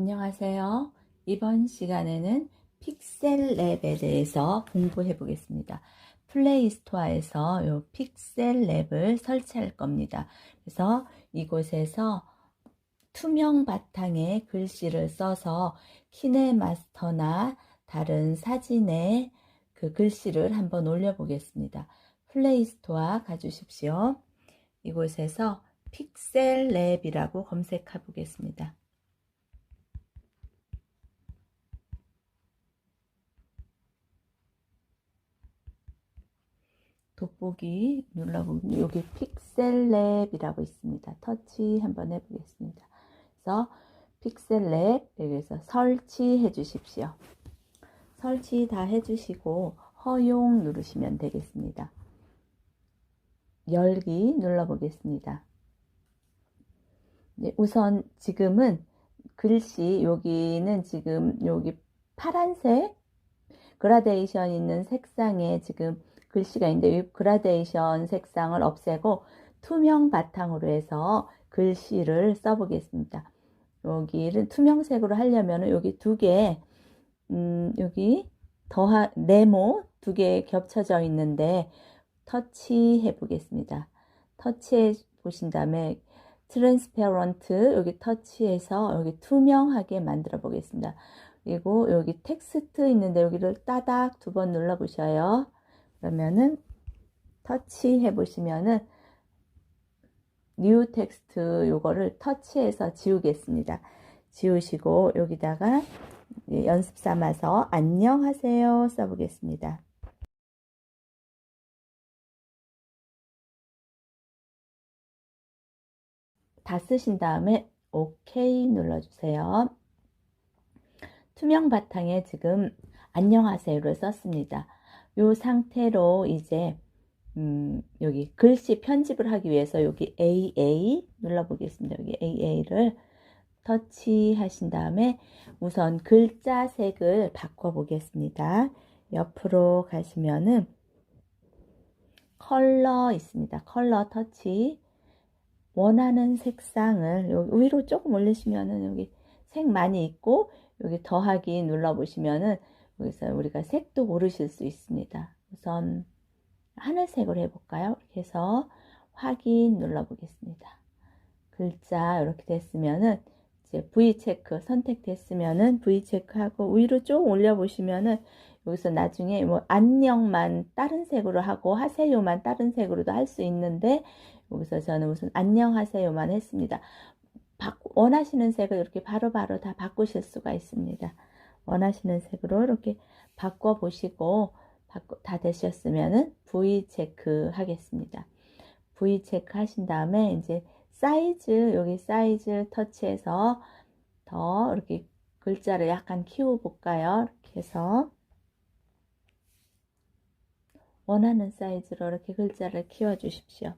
안녕하세요. 이번 시간에는 픽셀랩에 대해서 공부해 보겠습니다. 플레이스토어에서 이 픽셀랩을 설치할 겁니다. 그래서 이곳에서 투명 바탕에 글씨를 써서 키네마스터나 다른 사진에 그 글씨를 한번 올려 보겠습니다. 플레이스토어 가주십시오. 이곳에서 픽셀랩이라고 검색해 보겠습니다. 돋보기 눌러보면 여기 픽셀랩이라고 있습니다. 터치 한번 해보겠습니다. 그래서 픽셀랩 여기서 설치해 주십시오. 설치 다 해주시고 허용 누르시면 되겠습니다. 열기 눌러보겠습니다. 네, 우선 지금은 글씨 여기는 지금 여기 파란색 그라데이션 있는 색상에 지금 글씨가 있는데 이 그라데이션 색상을 없애고 투명 바탕으로 해서 글씨를 써보겠습니다. 여기를 투명색으로 하려면 여기 두 개, 음, 여기 더하, 네모 두 개 겹쳐져 있는데 터치해 보겠습니다. 터치해 보신 다음에 트랜스페런트 여기 터치해서 여기 투명하게 만들어 보겠습니다. 그리고 여기 텍스트 있는데 여기를 따닥 두 번 눌러 보셔요. 그러면은 터치해 보시면은 뉴 텍스트 요거를 터치해서 지우겠습니다. 지우시고 여기다가 연습 삼아서 안녕하세요 써보겠습니다. 다 쓰신 다음에 OK 눌러주세요. 투명 바탕에 지금 안녕하세요를 썼습니다. 이 상태로 이제 음, 여기 글씨 편집을 하기 위해서 여기 AA 눌러보겠습니다. 여기 AA를 터치하신 다음에 우선 글자 색을 바꿔보겠습니다. 옆으로 가시면은 컬러 있습니다. 컬러 터치 원하는 색상을 여기 위로 조금 올리시면은 여기 색 많이 있고 여기 더하기 눌러보시면은 여기서 우리가 색도 고르실 수 있습니다. 우선 하늘색으로 해볼까요? 이렇게 해서 확인 눌러보겠습니다. 글자 이렇게 됐으면은 이제 V 체크 선택됐으면은 V 체크하고 위로 쭉 올려보시면은 여기서 나중에 뭐 안녕만 다른 색으로 하고 하세요만 다른 색으로도 할 수 있는데 여기서 저는 우선 안녕하세요만 했습니다. 원하시는 색을 이렇게 바로바로 바로 다 바꾸실 수가 있습니다. 원하시는 색으로 이렇게 바꿔 보시고 다 되셨으면은 V 체크 하겠습니다. V 체크 하신 다음에 이제 사이즈 여기 사이즈 터치해서 더 이렇게 글자를 약간 키워 볼까요? 이렇게 해서 원하는 사이즈로 이렇게 글자를 키워 주십시오.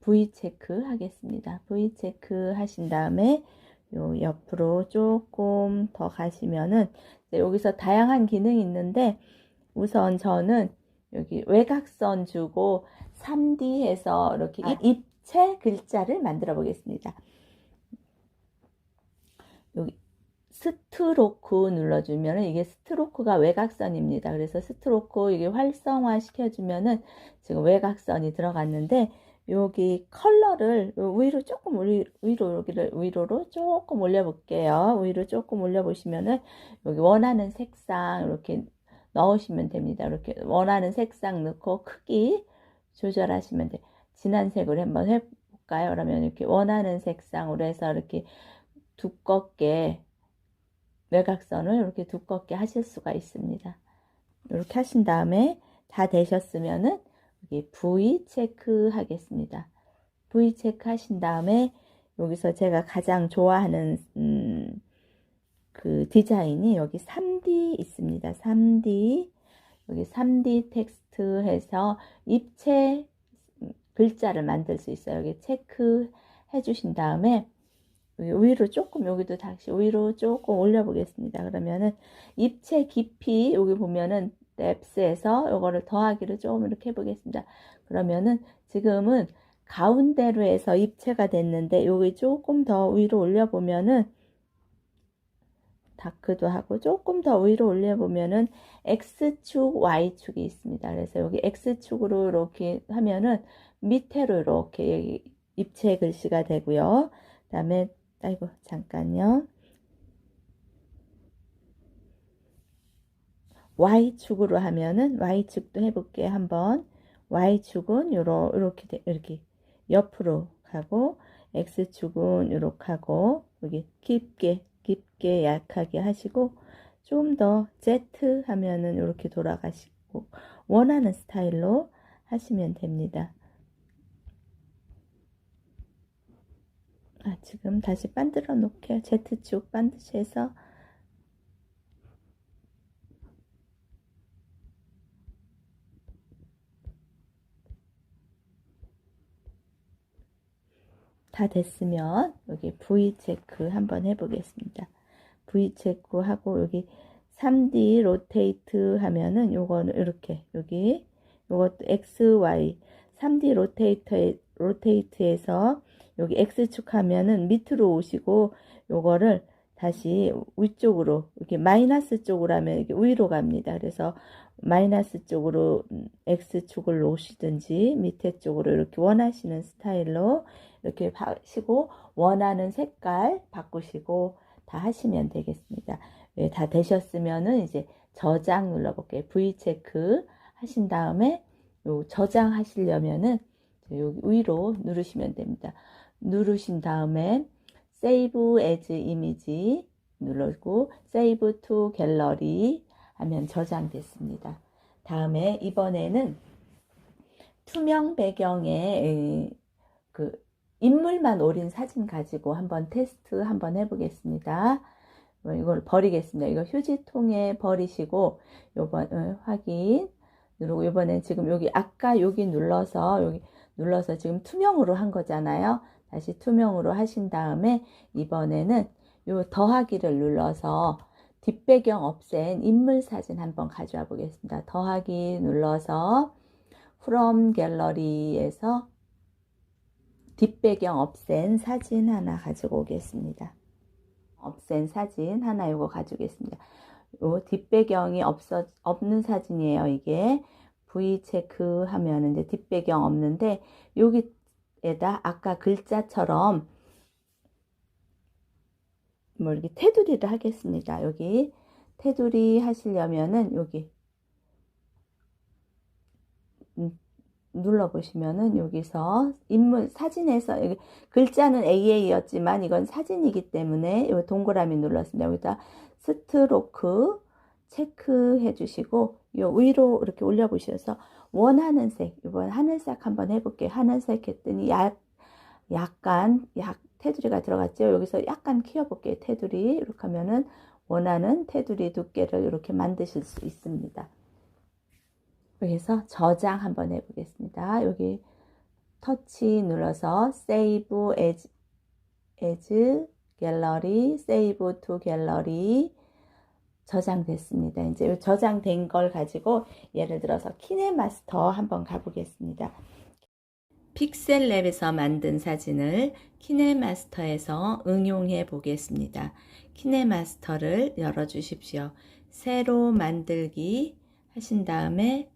V 체크 하겠습니다. V 체크 하신 다음에 요 옆으로 조금 더 가시면은 여기서 다양한 기능이 있는데 우선 저는 여기 외곽선 주고 3D에서 이렇게 아. 입체 글자를 만들어 보겠습니다. 여기 스트로크 눌러주면 이게 스트로크가 외곽선입니다. 그래서 스트로크 이게 활성화 시켜주면은 지금 외곽선이 들어갔는데 여기 컬러를 위로 조금 위, 위로 여기를 위로로 조금 올려 볼게요. 위로 조금 올려 보시면은 여기 원하는 색상 이렇게 넣으시면 됩니다. 이렇게 원하는 색상 넣고 크기 조절하시면 돼요. 진한 색으로 한번 해 볼까요? 그러면 이렇게 원하는 색상으로 해서 이렇게 두껍게 외곽선을 이렇게 두껍게 하실 수가 있습니다. 이렇게 하신 다음에 다 되셨으면은 여기 V 체크 하겠습니다. V 체크 하신 다음에 여기서 제가 가장 좋아하는 음, 그 디자인이 여기 3D 있습니다. 3D 여기 3D 텍스트 해서 입체 글자를 만들 수 있어요. 여기 체크 해 주신 다음에 위로 조금 여기도 다시 위로 조금 올려 보겠습니다. 그러면은 입체 깊이 여기 보면은 뎁스에서 이거를 더하기를 조금 이렇게 해보겠습니다. 그러면은 지금은 가운데로 해서 입체가 됐는데 여기 조금 더 위로 올려보면은 다크도 하고 조금 더 위로 올려보면은 X축, Y축이 있습니다. 그래서 여기 X축으로 이렇게 하면은 밑에로 이렇게 입체 글씨가 되고요. 그 다음에 아이고 잠깐요. Y축으로 하면은 Y축도 해볼게요. 한번 Y축은 요러, 이렇게 이렇게 옆으로 가고 X축은 이렇게 하고 여기 깊게 깊게 약하게 하시고 좀 더 Z 하면은 이렇게 돌아가시고 원하는 스타일로 하시면 됩니다. 아, 지금 다시 만들어 놓게요. Z축 반드시 해서 다 됐으면 여기 V 체크 한번 해보겠습니다. V 체크 하고 여기 3D 로테이트 하면은 요거는 이렇게 여기 요것도 X, Y 3D 로테이터에 로테이트에서 여기 X축 하면은 밑으로 오시고 요거를 다시 위쪽으로 이렇게 마이너스 쪽으로 하면 이렇게 위로 갑니다. 그래서 마이너스 쪽으로 X축을 놓으시든지 밑에 쪽으로 이렇게 원하시는 스타일로 이렇게 하시고 원하는 색깔 바꾸시고 다 하시면 되겠습니다. 네, 다 되셨으면은 이제 저장 눌러볼게요. V 체크 하신 다음에 요 저장 하시려면은 여기 위로 누르시면 됩니다. 누르신 다음에 Save as Image 누르고 Save to Gallery 하면 저장됐습니다. 다음에 이번에는 투명 배경에 그 인물만 오린 사진 가지고 한번 테스트 한번 해보겠습니다. 뭐 이걸 버리겠습니다. 이거 휴지통에 버리시고 요번 어, 확인 누르고 이번엔 지금 여기 아까 여기 눌러서 여기 눌러서 지금 투명으로 한 거잖아요. 다시 투명으로 하신 다음에 이번에는 요 더하기를 눌러서 뒷배경 없앤 인물 사진 한번 가져와 보겠습니다. 더하기 눌러서 from 갤러리에서 뒷배경 없앤 사진 하나 가지고 오겠습니다. 없앤 사진 하나 요거 가지고 오겠습니다. 요 뒷배경이 없어, 없는 사진이에요. 이게 V 체크 하면 이제 뒷배경 없는데 여기에다 아까 글자처럼 뭐 이렇게 테두리를 하겠습니다. 여기 테두리 하시려면은 여기 눌러 보시면은 여기서 인물 사진에서 여기 글자는 AA였지만 이건 사진이기 때문에 이 동그라미 눌렀습니다. 여기다 스트로크 체크해 주시고 요 위로 이렇게 올려 보셔서 원하는 색 이번 하늘색 한번 해볼게요. 하늘색 했더니 약 약간 약 테두리가 들어갔죠. 여기서 약간 키워볼게요. 테두리 이렇게 하면은 원하는 테두리 두께를 이렇게 만드실 수 있습니다. 여기서 저장 한번 해보겠습니다. 여기 터치 눌러서 Save as, as Gallery, Save to Gallery 저장됐습니다. 이제 저장된 걸 가지고 예를 들어서 키네마스터 한번 가보겠습니다. 픽셀랩에서 만든 사진을 키네마스터에서 응용해 보겠습니다. 키네마스터를 열어 주십시오. 새로 만들기 하신 다음에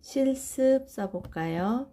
실습 써볼까요?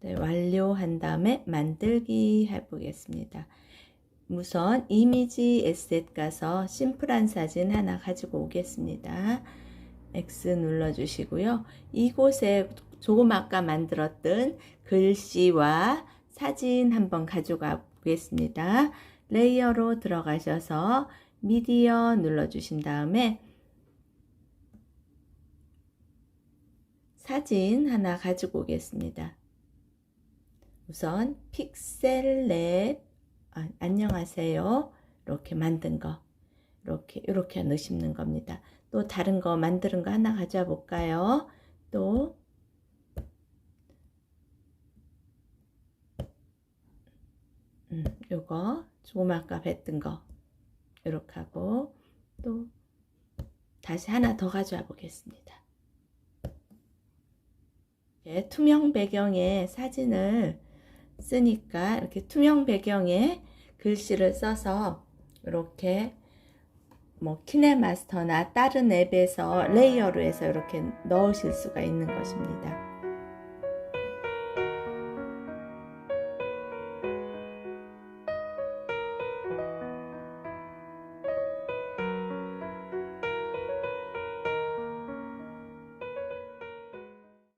네, 완료한 다음에 만들기 해보겠습니다. 우선 이미지 에셋 가서 심플한 사진 하나 가지고 오겠습니다. X 눌러주시고요. 이곳에 조금 아까 만들었던 글씨와 사진 한번 가져가 보겠습니다. 레이어로 들어가셔서 미디어 눌러주신 다음에 사진 하나 가지고 오겠습니다. 우선 픽셀랩 아, 안녕하세요. 이렇게 만든 거 이렇게 이렇게 넣으시는 겁니다. 또 다른 거 만드는 거 하나 가져와 볼까요? 또 음, 요거 조금 아까 뱉은 거 이렇게 하고 또 다시 하나 더 가져와 보겠습니다. 이렇게 투명 배경에 사진을 쓰니까 이렇게 투명 배경에 글씨를 써서 이렇게 뭐 키네마스터나 다른 앱에서 레이어로 해서 이렇게 넣으실 수가 있는 것입니다.